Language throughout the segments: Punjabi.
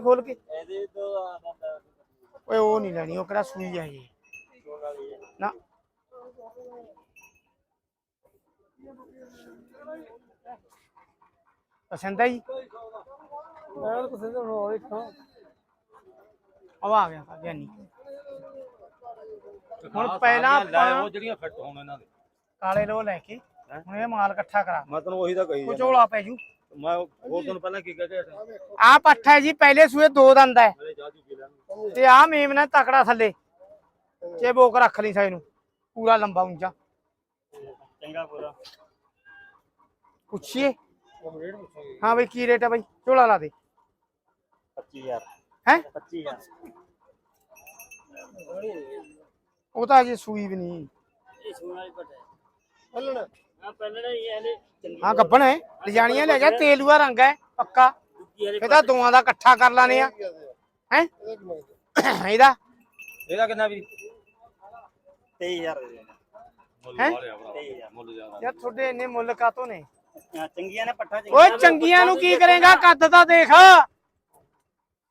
ਦਿਖਾਵੇਂ ਖੋਲ ਕੇ। ਇਹਦੇ ਤੋਂ ਆ ਓਏ ਉਹ ਨਹੀਂ ਲੈਣੀ ਉਹ ਕਿਹੜਾ ਸੂਈ ਆ ਹੈ ਨਾ। ਪਸੰਦ ਆਈ ਮੈਂ ਤਾਂ ਸਿੱਧਾ ਹੋ ਵੇਖਾਂ ਉਹ ਆ ਗਿਆ ਗਿਆਨੀ ਹੁਣ ਪਹਿਲਾਂ ਲੈ ਆਪਾਂ ਉਹ ਜਿਹੜੀਆਂ ਫਿੱਟ ਹੋਣ ਇਹਨਾਂ ਦੇ। ਕਾਲੇ ਲੋ ਲੈ ਕੇ ਹੁਣ ਇਹ ਮਾਲ ਇਕੱਠਾ ਕਰਾ। ਮੈਂ ਤੈਨੂੰ ਉਹੀ ਤਾਂ ਕਹੀ ਜਾਂਦਾ। ਕੁਚੋਲਾ ਪੈ ਜੂ। ਮੈਂ ਉਹ ਤੁਹਾਨੂੰ ਪਹਿਲਾਂ ਕੀ ਕਹਿ ਕੇ ਹਟਿਆ? ਆ ਪੱਠਾ ਜੀ ਪਹਿਲੇ ਸੂਏ ਦੋ ਦੰਦ ਹੈ। ਮੇਰੇ ਜਾਜੂ ਪੀ ਲੈਣ। ਤੇ ਆ ਮੇਮਨਾ ਤਕੜਾ ਥੱਲੇ। ਚੇ ਬੋਕ ਰੱਖ ਲਈ ਸਾਈ ਨੂੰ। ਪੂਰਾ ਲੰਬਾ ਉੱਚਾ ਚੰਗਾ ਪੂਰਾ। ਪੁੱਛੀਏ। ਹਾਂ ਬਈ ਕੀ ਰੇਟ ਹੈ ਬਈ? ਝੋਲਾ ਲਾ ਦੇ। 25000 ਹੈ? 25000 ਉਹ ਤਾਂ ਅਜੇ ਸੂਈ ਵੀ ਨਹੀਂ। ਇਹ ਸੋਨ ਵਾਲੀ ਪਟ ਹੈ ਇਹਦੇ ਗੱਬਣ ਹੈ। ਲਿਜਾਣੀਆਂ ਲੈ ਜਾ ਤੇਲੂਆ ਰੰਗ ਹੈ ਪੱਕਾ। ਦੂਜੀ ਵਾਲੀ ਇਹ ਤਾਂ ਦੋਵਾਂ ਦਾ ਇਕੱਠਾ ਕਰ ਲਾਨੇ ਆ। ਹੈ? ਇਹਦਾ ਇਹਦਾ? ਕਿੰਨਾ ਵੀ 23000 ਦੇ ਦੇਣਾ। ਮੁੱਲ ਹੈਂ? ਵਾਲਿਆ ਭਰਾ 23000 ਮੁੱਲ ਜ਼ਿਆਦਾ। ਯਾਰ ਤੁਹਾਡੇ ਇੰਨੇ ਮੁੱਲ ਕਾਤੋਂ ਨੇ? ਚੰਗੀਆਂ ਨੇ ਪੱਠਾ ਓਏ ਚੰਗੀਆਂ ਨੂੰ ਕੀ ਕਰੇਗਾ? ਕੱਦ ਤਾਂ ਦੇਖ।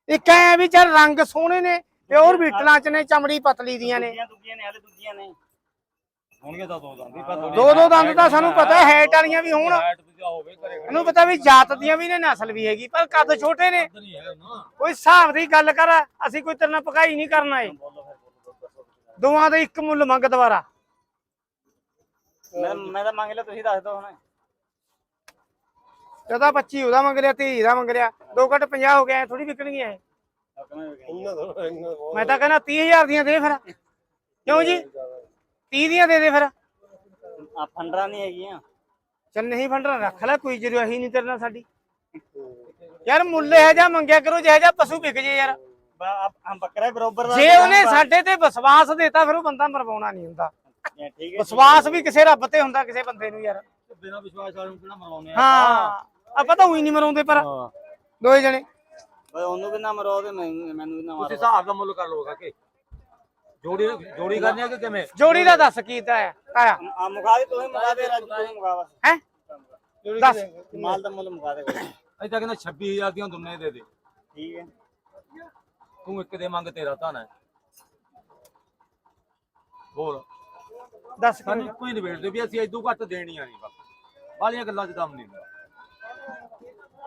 ਇੱਕ ਐ ਵੀ ਚੱਲ ਰੰਗ ਸੋਹਣੇ ਨੇ ਪਿਓਰ ਬੀਟਲਾਂ ਚ ਨੇ ਚਮੜੀ ਪਤਲੀ ਦੀਆਂ ਨੇ। ਦੂਜੀਆਂ ਦੂਜੀਆਂ ਨੇ ਹਲੇ ਦੂਜੀਆਂ ਨੇ। ਹੋਣਗੇ ਤਾਂ ਦੋ ਦੰਦ ਵੀ ਪਰ ਥੋੜੀ ਦੋ ਦੋ ਦੰਦ ਤਾਂ ਸਾਨੂੰ ਪਤਾ ਹੈਟ ਵਾਲੀਆਂ ਵੀ ਹੋਣ। ਹਾਈਟ ਵੀ ਹੋਵੇ ਕਰੇ ਇਹਨੂੰ ਪਤਾ ਵੀ ਜਾਤ ਦੀਆਂ ਵੀ ਨੇ ਨਸਲ ਵੀ ਹੈਗੀ ਪਰ ਕੱਦ ਛੋਟੇ ਨੇ। ਨਹੀਂ ਹੈ ਨਾ। ਕੋਈ ਹਿਸਾਬ ਦੀ ਗੱਲ ਕਰ ਅਸੀਂ ਕੋਈ ਤੇਰੇ ਨਾਲ ਪਕਾਈ ਨਹੀਂ ਕਰਨਾ ਏ। ਬੋਲੋ ਫਿਰ ਬੋਲੋ ਦੱਸੋ ਦੋਵਾਂ ਦੇ ਇੱਕ ਮੁੱਲ ਮੰਗ ਦੁਬਾਰਾ। ਮੈਂ ਮੈਂ ਤਾਂ ਮੰਗ ਲਿਆ ਤੁਸੀਂ ਦੱਸ ਦਿਓ ਹੁਣ। ਜਦਾ 25 ਉਹਦਾ ਮੰਗ ਲਿਆ 30 ਦਾ ਮੰਗ ਲਿਆ ਦੋ ਘੱਟ 50 ਹੋ ਗਿਆ ਥੋੜੀ ਵਿਕਣਗੀਆਂ ਇਹ। ਮੈਂ ਤਾਂ ਕਹਿੰਦਾ 30000 ਦੀਆਂ ਦੇ ਫਿਰ। ਕਿਉਂ ਜੀ? 30 ਦੀਆਂ ਦੇ ਦੇ ਫਿਰ। ਆ ਫੰਡਰਾਂ ਨਹੀਂ ਹੈਗੀਆਂ। ਚੱਲ ਨਹੀਂ ਫੰਡਰਾ ਰੱਖ ਲੈ ਕੋਈ ਜਦੋਂ ਹੀ ਨਹੀਂ ਤੇਰੇ ਨਾਲ ਸਾਡੀ। ਯਾਰ ਮੁੱਲ ਇਹ ਜਾ ਮੰਗਿਆ ਕਰੋ ਜਿਹੋ ਜਿਹਾ ਪਸ਼ੂ ਵਿਕ ਜੇ ਯਾਰ। ਹਮ ਬੱਕਰਾ ਬਰੋਬਰ ਦਾ ਜੇ ਉਹਨੇ ਸਾਡੇ ਤੇ ਵਿਸ਼ਵਾਸ ਦਿੱਤਾ ਫਿਰ ਉਹ ਬੰਦਾ ਮਰਵਾਉਣਾ ਨਹੀਂ ਹੁੰਦਾ। ਠੀਕ ਹੈ ਵਿਸ਼ਵਾਸ ਵੀ ਕਿਸੇ ਰੱਬ ਤੇ ਹੁੰਦਾ ਕਿਸੇ ਬੰਦੇ ਨੂੰ ਯਾਰ। ਬਿਨਾ ਵਿਸ਼ਵਾਸ ਵਾਲੇ ਨੂੰ ਕਿਹੜਾ ਮਰਵਾਉਨੇ ਆ? ਹਾਂ ਆਪਾਂ ਤਾਂ ਉਹੀ ਨਹੀਂ ਮਰਾਉਂਦੇ ਪਰ ਹਾਂ। ਦੋਏ ਜਣੇ। ਬਈ ਉਹਨੂੰ ਵੀ ਨਾ ਤੇ ਮੈਨੂੰ ਵੀ ਨਾ ਤੁਸੀਂ ਹਿਸਾਬ ਦਾ ਮੁੱਲ ਕਰ ਲਓ ਕਾਕੇ ਜੋੜੀ ਜੋੜੀ ਕਰਨੀ ਆ ਕਿ ਕਿਵੇਂ? ਜੋੜੀ ਦਾ ਦੱਸ ਕੀ ਤਾਇਆ ਤਾਇਆ ਆ ਮੁਕਾ ਦੇ ਤੂੰ ਹੀ ਮੁਕਾ ਦੇ ਰਾਜੂ ਤੂੰ ਹੀ ਮੁਕਾ ਬਸ। ਹੈ? ਦੱਸ। ਮਾਲ ਦਾ ਮੁੱਲ ਮੁਕਾ ਦੇ ਕੋਈ। ਅਸੀਂ ਤਾਂ ਕਹਿੰਦਾ 26000 ਦੀਆਂ ਦੁੰਨੇ ਦੇ ਦੇ। ਠੀਕ ਹੈ। ਤੂੰ ਇੱਕ ਦੇ ਮੰਗ ਤੇਰਾ ਧਨ ਹੈ ਬੋਲ ਦੱਸ ਸਾਨੂੰ ਕੋਈ ਨਹੀਂ ਵੇਚਦੇ ਵੀ ਅਸੀਂ ਇਦੋਂ ਘੱਟ ਦੇਣੀਆਂ ਨਹੀਂ ਬਸ। ਵਾਲੀਆਂ ਗੱਲਾਂ 'ਚ ਦਮ ਨਹੀਂ ਹੁੰਦਾ।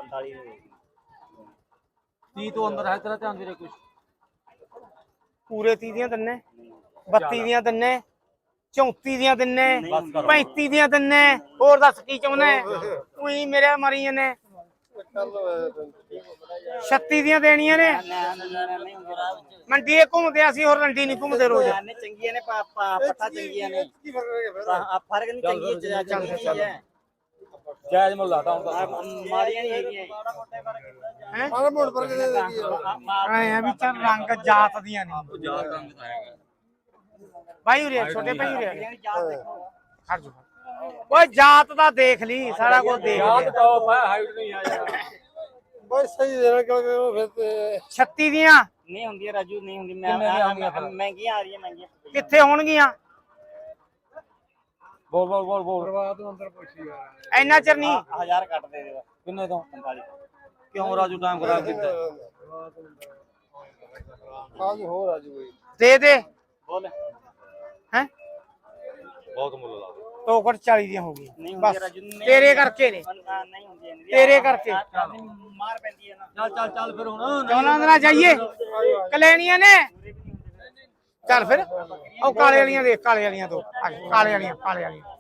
45 ਦੇ 30 ਤੋਂ ਅੰਦਰ ਹੈ ਤੇਰਾ ਧਿਆਨ ਦੇ ਰੇ ਕੁਝ ਪੂਰੇ 30 ਦੀਆਂ ਦਿੰਨੇ 32 ਦੀਆਂ ਦਿੰਨੇ 34 ਦੀਆਂ ਦਿੰਨੇ ਬਸ ਕਰੋ। 35 ਦੀਆਂ ਦਿੰਨੇ ਹੋਰ ਦੱਸ ਕੀ ਚਾਹੁੰਦਾ ਉਹੀ ਮੇਰੇ ਮਰੀ ਨੇ 36 ਦੀਆਂ ਦੇਣੀਆਂ ਨੇ। ਮੰਡੀ ਇਹ ਘੁੰਮਦੇ ਅਸੀਂ ਹੋਰ ਰੰਡੀ ਨਹੀਂ ਘੁੰਮਦੇ ਰੋਜ਼। ਚੰਗੀਆਂ ਨੇ ਪੱਠਾ ਚੰਗੀਆਂ ਨੇ। ਆ ਫ਼ਰਕ ਨਹੀਂ ਚੰਗੀ ਚੰਗੀ ਹੈ। ਜਾਇਜ਼ ਮੁੱਲ ਲਾਤਾ ਹੁਣ ਤਾਂ। ਮਾੜੀਆਂ ਨਹੀਂ ਹੈਗੀਆਂ ਹੈ? ਮਾੜਾ ਮੋੜ ਫ਼ਰਕ ਦੇ ਐ ਆ ਵੀ ਚੱਲ ਰੰਗ ਜਾਤ ਦੀਆਂ ਨੇ ਜਾਤ ਰੰਗ ਦਾ ਹੈਗਾ ਭਾਈ ਉਰੇ ਆ, ਛੋਟੇ ਭਾਈ ਉਰੇ ਆ। ਖੜ ਜਾ। ਓਏ ਜਾਤ ਦਾ ਦੇਖ ਲਈ ਸਾਰਾ ਕੁਝ ਦੇਖ ਲਿਆ। ਟੌਪ ਹੈ ਹਾਈਟ ਨਹੀਂ ਆ ਯਾਰ। ਬਈ ਸਹੀ ਦੇਣਾ ਕਿਉਂਕਿ ਉਹ ਫਿਰ ਤੇ 36 ਦੀਆਂ? ਨਹੀਂ ਹੁੰਦੀਆਂ ਰਾਜੂ ਨਹੀਂ ਹੁੰਦੀ ਮੈਂ? ਮਹਿੰਗੀਆਂ ਆ ਰਹੀਆਂ ਮਹਿੰਗੀਆਂ। ਕਿੱਥੇ ਹੋਣਗੀਆਂ? ਬੋਲ ਬੋਲ ਬੋਲ ਬੋਲ। ਪਰਵਾਹ ਤੋਂ ਅੰਦਰ ਪੁੱਛੀ ਯਾਰ। ਇੰਨਾ ਚਿਰ ਨਹੀਂ। ਹਜ਼ਾਰ ਕੱਟ ਦੇ ਦੇ ਕਿੰਨੇ ਤੋਂ? 45 ਕਿਉਂ ਰਾਜੂ ਟਾਈਮ ਖਰਾਬ ਕੀਤਾ? ਆਜ ਹੋਰ ਬਈ। ਦੇ ਦੇ। ਬੋਲ। ਹੈ? ਬਹੁਤ ਮੁੱਲ ਲਾ ਟੋਕਟ 40 ਦੀਆਂ ਹੋ ਗਈਆਂ। ਨਹੀਂ ਬਸ। ਤੇਰੇ ਕਰਕੇ ਨੇ। ਨਹੀਂ ਤੇਰੇ ਕਰਕੇ। ਮਾਰ ਪੈਂਦੀ ਹੈ ਨਾ। ਚੱਲ ਚੱਲ ਚੱਲ ਫਿਰ ਹੁਣ। ਚੌਲਾਂ ਦੇ ਨਾਲ ਜਾਈਏ? ਕਲੈਣੀਆਂ ਨੇ। ਚੱਲ ਫਿਰ ਉਹ ਕਾਲੇ ਵਾਲੀਆਂ ਦੇਖ ਕਾਲੇ ਵਾਲੀਆਂ ਤੋਂ ਆ, ਕਾਲੇ ਵਾਲੀਆਂ ਕਾਲੇ ਵਾਲੀਆਂ